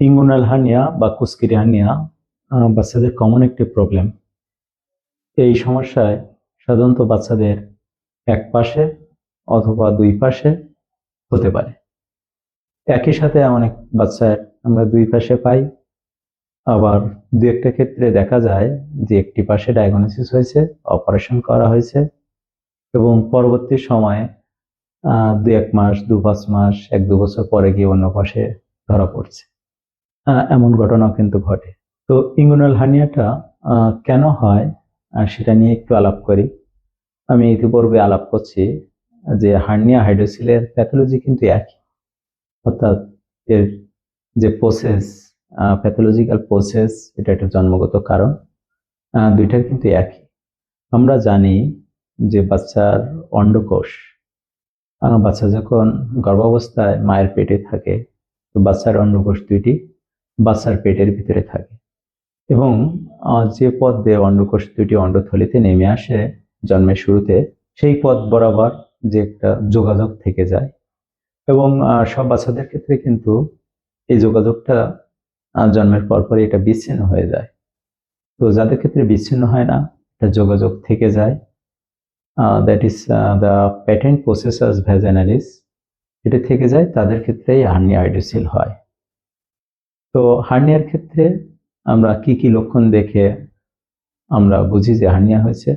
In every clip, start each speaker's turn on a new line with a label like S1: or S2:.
S1: Inguinal hernia বা কুস্কিরি hernia বাচ্চাদের কমন একটি প্রবলেম এই সমস্যায় সাধারণত বাচ্চাদের এক পাশে অথবা দুই পাশে হতে পারে। একই সাথে অনেক বাচ্চার আমরা দুই পাশে পাই। আবার দু একটা ক্ষেত্রে দেখা যায় যে একটি পাশে ডায়াগনোসিস হয়েছে অপারেশন করা হয়েছে এবং পরবর্তী সময়ে দু এক মাস, দু পাঁচ মাস, এক দু বছর পরে গিয়ে অন্য পাশে ধরা পড়ছে। এমন ঘটনাও কিন্তু ঘটে। তো ইঙ্গুনাল হার্নিয়াটা কেন হয়? সেটা নিয়ে একটু আলাপ করি। আমি ইতিপূর্বে আলাপ করছি যে হার্নিয়া হাইড্রোসিলের প্যাথোলজি কিন্তু একই। অর্থাৎ এর যে প্রসেস প্যাথোলজিক্যাল প্রসেস এটা একটা জন্মগত কারণ দুইটার কিন্তু একই। আমরা জানি যে বাচ্চার অন্ডকোষ বাচ্চা যখন গর্ভাবস্থায় মায়ের পেটে থাকে, তো বাচ্চার অন্ডকোষ দুইটি বাচ্চার পেটের ভিতরে থাকে। এবং যে পথ দিয়ে অন্ডকোষ দুটি অন্ডথলিতে নেমে আসে জন্মের শুরুতে, সেই পথ বরাবর যে একটা যোগাযোগ থেকে যায়। এবং সব বাচ্চাদের ক্ষেত্রে কিন্তু এই যোগাযোগটা জন্মের পরপরই এটা বিচ্ছিন্ন হয়ে যায়। তো যাদের ক্ষেত্রে বিচ্ছিন্ন হয় না, এটা যোগাযোগ থেকে যায়। That is the patent processus vaginalis এটা থেকে যায়, তাদের ক্ষেত্রেই হার্নিয়া হাইড্রোসিল হয়। তো হার্নিয়ার ক্ষেত্রে আমরা কি কি লক্ষণ দেখে আমরা বুঝি যে হার্নিয়া হয়েছে?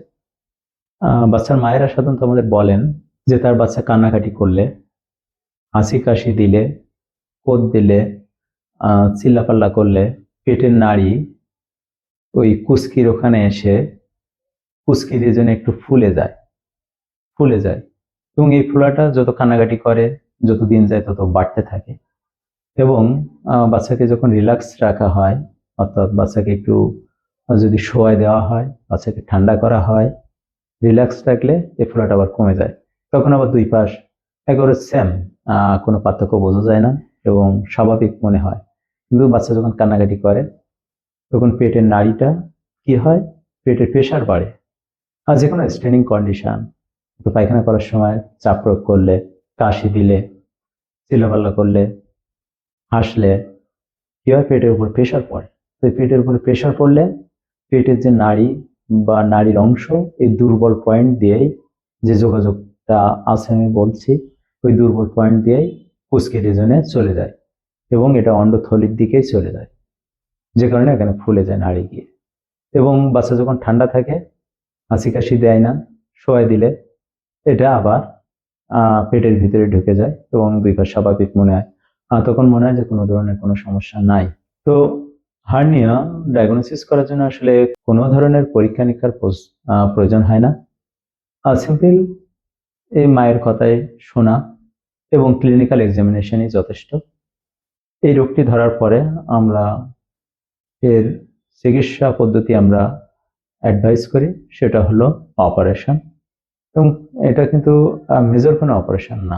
S1: বাচ্চার মায়েরা সাধারণত আমাদের বলেন যে তার বাচ্চা কান্নাকাটি করলে, হাসি কাশি দিলে, কোদ দিলে চিল্লাপাল্লা করলে, পেটের নাড়ি, ওই কুস্কির ওখানে এসে কুস্কির যেন একটু ফুলে যায় ফুলে যায়। এবং এই ফোলাটা যত কান্নাকাটি করে, যত দিন যায় তত বাড়তে থাকে। এবং বাচ্চাকে যখন রিল্যাক্স রাখা হয়, অর্থাৎ বাচ্চাকে একটু যদি শোয়াই দেওয়া হয়, বাচ্চাকে ঠান্ডা করা হয় রিল্যাক্স রাখলে এই ফোলাটা আবার কমে যায়। তখন আবার দুই পাশ একেবারে সেম কোনো পার্থক্য বোঝা যায় না এবং স্বাভাবিক মনে হয়। কিন্তু বাচ্চা যখন কান্নাকাটি করে, তখন পেটের নাড়িটা কি হয়? পেটের প্রেশার বাড়ে। আর যে কোনো স্ট্রেনিং কন্ডিশন পায়খানা করার সময় চাপ প্রয়োগ করলে, কাশি দিলে, চিল্লাপাল্লা করলে হাসলে কি হয় পেটের উপর প্রেশার পড়ে? তো পেটের উপর প্রেশার পড়লে পেটের যে নাড়ি বা নাড়ির অংশ, এই দুর্বল পয়েন্ট দিয়েই যে যোগাযোগটা আছে আমি বলছি, ওই দুর্বল পয়েন্ট দিয়েই কুচকে রিজনে চলে যায় এবং এটা অন্ডথলির দিকেই চলে যায়। যে কারণে এখানে ফুলে যায় নাড়ি গিয়ে। এবং বাচ্চা যখন ঠান্ডা থাকে, হাসি কাশি দেয় না শোয়াই দিলে এটা আবার পেটের ভিতরে ঢুকে যায় এবং দুই পাশ স্বাভাবিক মনে হয়। তখন মনে হয় যে কোনো ধরনের কোনো সমস্যা নাই। তো হার্নিয়া ডায়াগনোসিস করার জন্য আসলে কোনো ধরনের পরীক্ষা নিরীক্ষার প্রয়োজন হয় না। সিম্পল এই মায়ের কথায় শোনা এবং ক্লিনিক্যাল এক্সামিনেশনই যথেষ্ট। এই রোগটি ধরার পরে আমরা এর চিকিৎসা পদ্ধতি আমরা অ্যাডভাইস করি, সেটা হলো অপারেশন এবং এটা কিন্তু মেজর কোনো অপারেশন না।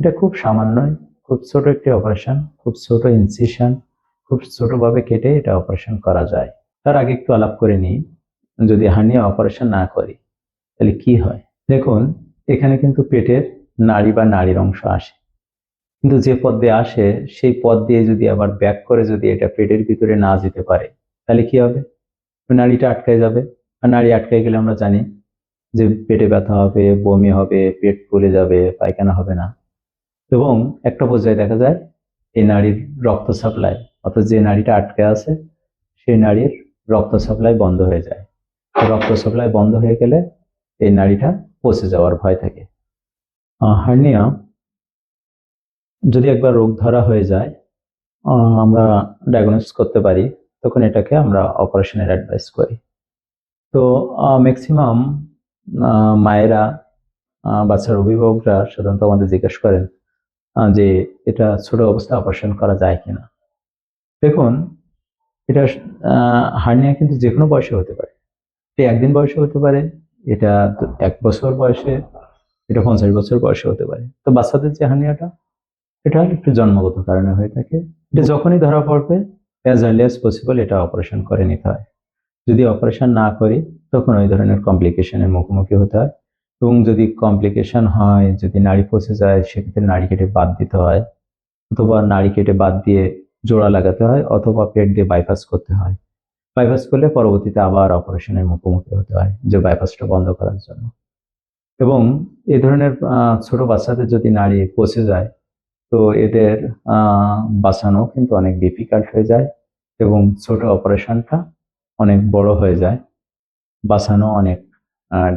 S1: এটা খুব সামান্যই। খুব ছোট একটি অপারেশন খুব ছোট ইনসিশন খুব ছোটভাবে কেটে এটা অপারেশন করা যায়। তার আগে একটু আলাপ করে নিই, যদি হার্নিয়া অপারেশন না করি, তাহলে কি হয়? দেখুন, এখানে কিন্তু পেটের নাড়ি বা নাড়ির অংশ আসে। কিন্তু যে পথ দিয়ে আসে, সেই পথ দিয়ে যদি আবার ব্যাক করে যদি এটা পেটের ভিতরে না যেতে পারে, তাহলে কি হবে? নাড়িটা আটকায় যাবে। আর নাড়ি আটকায় গেলে আমরা জানি যে পেটে ব্যথা হবে, বমি হবে, পেট ফুলে যাবে, পায়খানা হবে না। এবং একটা পর্যায়ে দেখা যায় এই নাড়ির রক্ত সাপ্লাই, অর্থাৎ যে নাড়িটা আটকে আছে সেই নাড়ির রক্ত সাপ্লাই বন্ধ হয়ে যায়। রক্ত সাপ্লাই বন্ধ হয়ে গেলে এই নাড়িটা পচে যাওয়ার ভয় থাকে। হার্নিয়া, যদি একবার রোগ ধরা হয়ে যায় আমরা ডায়াগনোস করতে পারি, তখন এটাকে আমরা অপারেশনের অ্যাডভাইস করি। তো ম্যাক্সিমাম মায়েরা বাচ্চার অভিভাবকরা সাধারণত আমাদের জিজ্ঞেস করেন যে এটা ছোট অবস্থায় অপারেশন করা যায় কিনা। দেখুন, এটা হার্নিয়া কিন্তু যে কোনো বয়সে হতে পারে। এটা একদিন বয়সে হতে পারে, এটা এক বছর বয়সে, এটা পঞ্চাশ বছর বয়সে হতে পারে। তো বাচ্চাদের যে হার্নিয়াটা এটা একটু জন্মগত কারণে হয়ে থাকে। এটা যখনই ধরা পড়বে অ্যাজ আর্লি অ্যাজ পসিবল এটা অপারেশন করে নিতে হয়। যদি অপারেশন না করি, তখন ওই ধরনের কমপ্লিকেশনের মুখোমুখি হতে হয়। এবং যদি কমপ্লিকেশন হয়, যদি নাড়ি পচে যায়, সেক্ষেত্রে নাড়ি কেটে বাদ দিতে হয়। অথবা নাড়ি কেটে বাদ দিয়ে জোড়া লাগাতে হয় অথবা পেট দিয়ে বাইপাস করতে হয়। বাইপাস করলে পরবর্তীতে আবার অপারেশনের মুখোমুখি হতে হয় যে বাইপাসটা বন্ধ করার জন্য। এবং এ ধরনের ছোট বাচ্চাদের যদি নাড়ি পচে যায়, তো এদের বাঁচানো কিন্তু অনেক ডিফিকাল্ট হয়ে যায় এবং ছোট অপারেশনটা অনেক বড় হয়ে যায়। বাঁচানো অনেক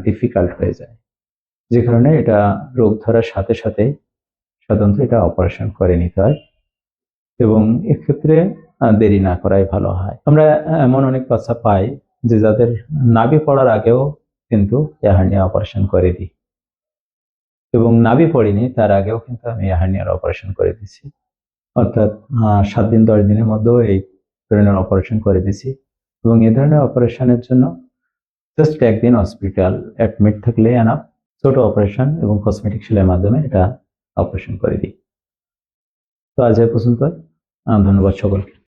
S1: ডিফিকাল্ট হয়ে যায়। যে কারণে এটা রোগ ধরার সাথে সাথে সাধারণত এটা অপারেশন করে নিতে হয় এবং এক্ষেত্রে দেরি না করাই ভালো হয়। আমরা এমন অনেক বাচ্চা পাই যে যাদের নাভি পড়ার আগেও কিন্তু হার্নিয়া অপারেশন করে দিই। এবং নাভি পড়িনি, তার আগেও কিন্তু আমি হার্নিয়ার অপারেশন করে দিছি অর্থাৎ সাত দিন, দশ দিনের মধ্যেও এই ধরনের অপারেশন করে দিছি এবং এ ধরনের অপারেশনের জন্য জাস্ট একদিন হসপিটাল অ্যাডমিট থাকলে এনাফ ছোট অপারেশন এবং কসমেটিক সেলের মাধ্যমে এটা অপারেশন করে দিই। তো আজ এ পর্যন্ত ধন্যবাদ সকলকে।